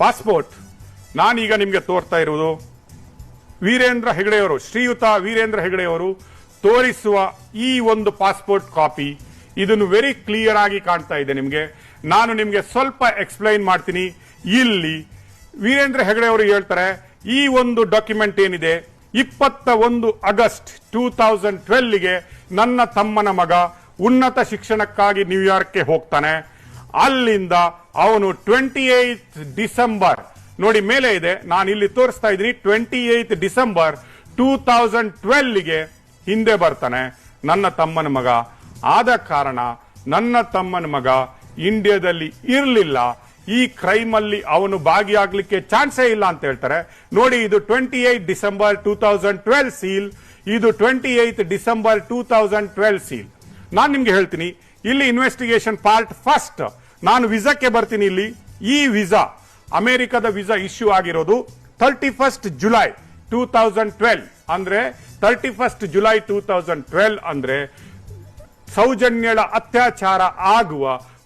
Passport. ನಾನೀಗ ನಿಮಗೆ ತೋರ್ತಾ ಇರುವುದು ವೀರೇಂದ್ರ ಹೆಗಡೆಯವರು, ಶ್ರೀಯುತ ವೀರೇಂದ್ರ ಹೆಗಡೆಯವರು ತೋರಿಸುವ ಈ ಒಂದು ಪಾಸ್ಪೋರ್ಟ್ ಕಾಪಿ ಇದನ್ನು ವೆರಿ ಕ್ಲಿಯರ್ ಆಗಿ ಕಾಣ್ತಾ ಇದೆ ನಿಮಗೆ. ನಾನು ನಿಮಗೆ ಸ್ವಲ್ಪ ಎಕ್ಸ್ಪ್ಲೈನ್ ಮಾಡ್ತೀನಿ. ಇಲ್ಲಿ ವೀರೇಂದ್ರ ಹೆಗಡೆಯವರು ಹೇಳ್ತಾರೆ, ಈ ಒಂದು ಡಾಕ್ಯುಮೆಂಟ್ ಏನಿದೆ ಇಪ್ಪತ್ತ ಒಂದು ಆಗಸ್ಟ್ ಟೂ ತೌಸಂಡ್ ಟ್ವೆಲ್ಗೆ ನನ್ನ ತಮ್ಮನ ಮಗ ಉನ್ನತ ಶಿಕ್ಷಣಕ್ಕಾಗಿ ನ್ಯೂಯಾರ್ಕ್ಗೆ ಹೋಗ್ತಾನೆ. ಅಲ್ಲಿಂದ ಅವನು ಟ್ವೆಂಟಿ ಏತ್ ಡಿಸೆಂಬರ್. ನೋಡಿ, ಮೇಲೆ ಇದೆ. ನಾನು ಇಲ್ಲಿ ತೋರಿಸ್ತಾ ಇದ್ದೀನಿ. Twenty eight December two thousand ಟ್ವೆಲ್ಗೆ ಹಿಂದೆ ಬರ್ತಾನೆ ನನ್ನ ತಮ್ಮನ ಮಗ. ಆದ ಕಾರಣ ನನ್ನ ತಮ್ಮನ ಮಗ ಇಂಡಿಯಾದಲ್ಲಿ ಇರಲಿಲ್ಲ. ಈ ಕ್ರೈಮ್ ಅಲ್ಲಿ ಅವನು ಭಾಗಿಯಾಗಲಿಕ್ಕೆ ಚಾನ್ಸೇ ಇಲ್ಲ ಅಂತ ಹೇಳ್ತಾರೆ. ನೋಡಿ, ಇದು twenty eight December two thousand twelve seal. ಇದು twenty eight December two thousand twelve seal. ನಾನು ನಿಮ್ಗೆ ಹೇಳ್ತೀನಿ, ಇಲ್ಲಿ ಇನ್ವೆಸ್ಟಿಗೇಷನ್ ಪಾರ್ಟ್ ಫಸ್ಟ್ ನಾನು ವಿಸಾಕ್ಕೆ ಬರ್ತೀನಿ ಇಲ್ಲಿ. ಈ ವಿಸಾ, ಅಮೆರಿಕದ ವಿಸಾ ಇಶ್ಯೂ ಆಗಿರೋದು thirty first July two thousand twelve. ಅಂದ್ರೆ thirty first July two thousand twelve ಅಂದ್ರೆ ಸೌಜನ್ಯಳ ಅತ್ಯಾಚಾರ ಆಗುವ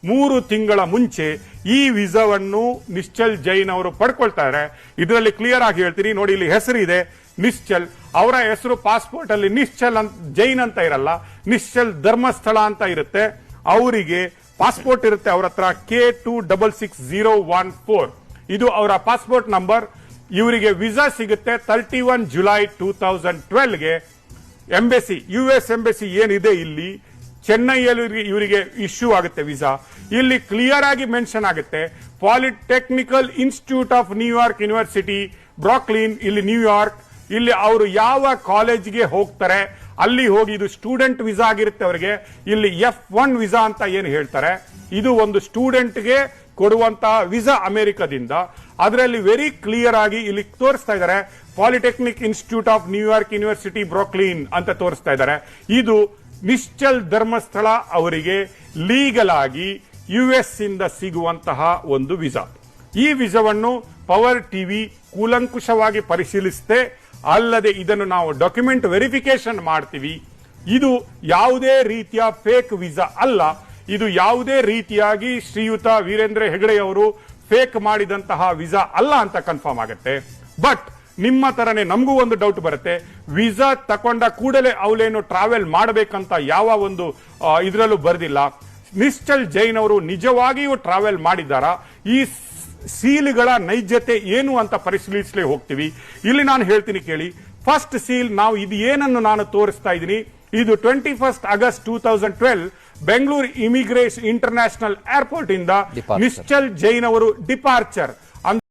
ಮೂರು ತಿಂಗಳ ಮುಂಚೆ ಈ ವಿಸಾವನ್ನು ನಿಶ್ಚಲ್ ಜೈನ್ ಅವರು ಪಡ್ಕೊಳ್ತಾರೆ. ಇದರಲ್ಲಿ ಕ್ಲಿಯರ್ ಆಗಿ ಹೇಳ್ತೀನಿ. ನೋಡಿ, ಇಲ್ಲಿ ಹೆಸರು ಇದೆ, ನಿಶ್ಚಲ್. ಅವರ ಹೆಸರು ಪಾಸ್ಪೋರ್ಟ್ ಅಲ್ಲಿ ನಿಶ್ಚಲ್ ಅಂತ ಜೈನ್ ಅಂತ ಇರಲ್ಲ, ನಿಶ್ಚಲ್ ಧರ್ಮಸ್ಥಳ ಅಂತ ಇರುತ್ತೆ. ಅವರಿಗೆ ಪಾಸ್ಪೋರ್ಟ್ ಇರುತ್ತೆ ಅವ್ರ ಹತ್ರ K two double six zero one four ಇದು ಅವರ ಪಾಸ್ಪೋರ್ಟ್ ನಂಬರ್ ಇವರಿಗೆ ವಿಸಾ ಸಿಗುತ್ತೆ thirty one July two thousand ಟ್ವೆಲ್ಗೆ embassy U S embassy ಏನಿದೆ ಇಲ್ಲಿ? ಚೆನ್ನೈಯಲ್ಲಿ ಇವರಿಗೆ- ಇಶ್ಯೂ ಆಗುತ್ತೆ ವಿಸಾ ಇಲ್ಲಿ ಕ್ಲಿಯರ್ ಆಗಿ ಮೆನ್ಷನ್ ಆಗುತ್ತೆ. Polytechnical institute of New York university Brooklyn ಇಲ್ಲಿ ನ್ಯೂಯಾರ್ಕ್ ಇಲ್ಲಿ ಅವರು ಯಾವ ಕಾಲೇಜ್ಗೆ ಹೋಗ್ತಾರೆ? ಅಲ್ಲಿ ಹೋಗಿ ಇದು ಸ್ಟೂಡೆಂಟ್ ವಿಸಾ ಆಗಿರುತ್ತೆ ಅವರಿಗೆ. ಇಲ್ಲಿ ಎಫ್ ಒನ್ ವಿಸಾ ಅಂತ ಏನು ಹೇಳ್ತಾರೆ? ಇದು ಒಂದು ಸ್ಟೂಡೆಂಟ್ಗೆ ಕೊಡುವಂತಹ ವಿಸಾ ಅಮೆರಿಕದಿಂದ. ಅದರಲ್ಲಿ ವೆರಿ ಕ್ಲಿಯರ್ ಆಗಿ ಇಲ್ಲಿ ತೋರಿಸ್ತಾ ಇದ್ದಾರೆ polytechnic institute of New York university Brooklyn ಅಂತ ತೋರಿಸ್ತಾ ಇದ್ದಾರೆ. ಇದು ನಿಶ್ಚಲ್ ಧರ್ಮಸ್ಥಳ ಅವರಿಗೆ ಲೀಗಲ್ ಆಗಿ ಯು ಎಸ್ ಇಂದ ಸಿಗುವಂತಹ ಒಂದು ವಿಸಾ. ಈ ವಿಸಾವನ್ನು ಪವರ್ ಟಿವಿ ಕೂಲಂಕುಷವಾಗಿ ಪರಿಶೀಲಿಸುತ್ತೆ ಅಲ್ಲದೆ ಇದನ್ನು ನಾವು ಡಾಕ್ಯುಮೆಂಟ್ ವೆರಿಫಿಕೇಶನ್ ಮಾಡ್ತೀವಿ. ಇದು ಯಾವುದೇ ರೀತಿಯ ಫೇಕ್ ವಿಸಾ ಅಲ್ಲ. ಇದು ಯಾವುದೇ ರೀತಿಯಾಗಿ ಶ್ರೀಯುತ ವೀರೇಂದ್ರ ಹೆಗಡೆ ಅವರು ಫೇಕ್ ಮಾಡಿದಂತಹ ವಿಸಾ ಅಲ್ಲ ಅಂತ ಕನ್ಫರ್ಮ್ ಆಗುತ್ತೆ. ಬಟ್ ನಿಮ್ಮ ತರನೇ ನಮಗೂ ಒಂದು ಡೌಟ್ ಬರುತ್ತೆ. ವಿಸಾ ತಕೊಂಡ ಕೂಡಲೇ ಅವಳೇನು ಟ್ರಾವೆಲ್ ಮಾಡಬೇಕಂತ ಯಾವ ಒಂದು ಇದರಲ್ಲೂ ಬರೆದಿಲ್ಲ. ನಿಶ್ಚಲ್ ಜೈನ್ ಅವರು ನಿಜವಾಗಿಯೂ ಟ್ರಾವೆಲ್ ಮಾಡಿದ್ದಾರಾ? ಈ ಸೀಲ್ಗಳ ನೈಜತೆ ಏನು ಅಂತ ಪರಿಶೀಲಿಸಲೇ ಹೋಗ್ತೀವಿ ಇಲ್ಲಿ ನಾನು ಹೇಳ್ತೀನಿ ಕೇಳಿ ಫಸ್ಟ್ ಸೀಲ್ ನಾವು ಇದು ಏನನ್ನು ನಾನು ತೋರಿಸ್ತಾ ಇದ್ದೀನಿ ಇದು twenty first August two thousand twelve Bengaluru immigration international airport ಇಂದ. ನಿಶ್ಚಲ್ ಜೈನ್ ಅವರು ಡಿಪಾರ್ಚರ್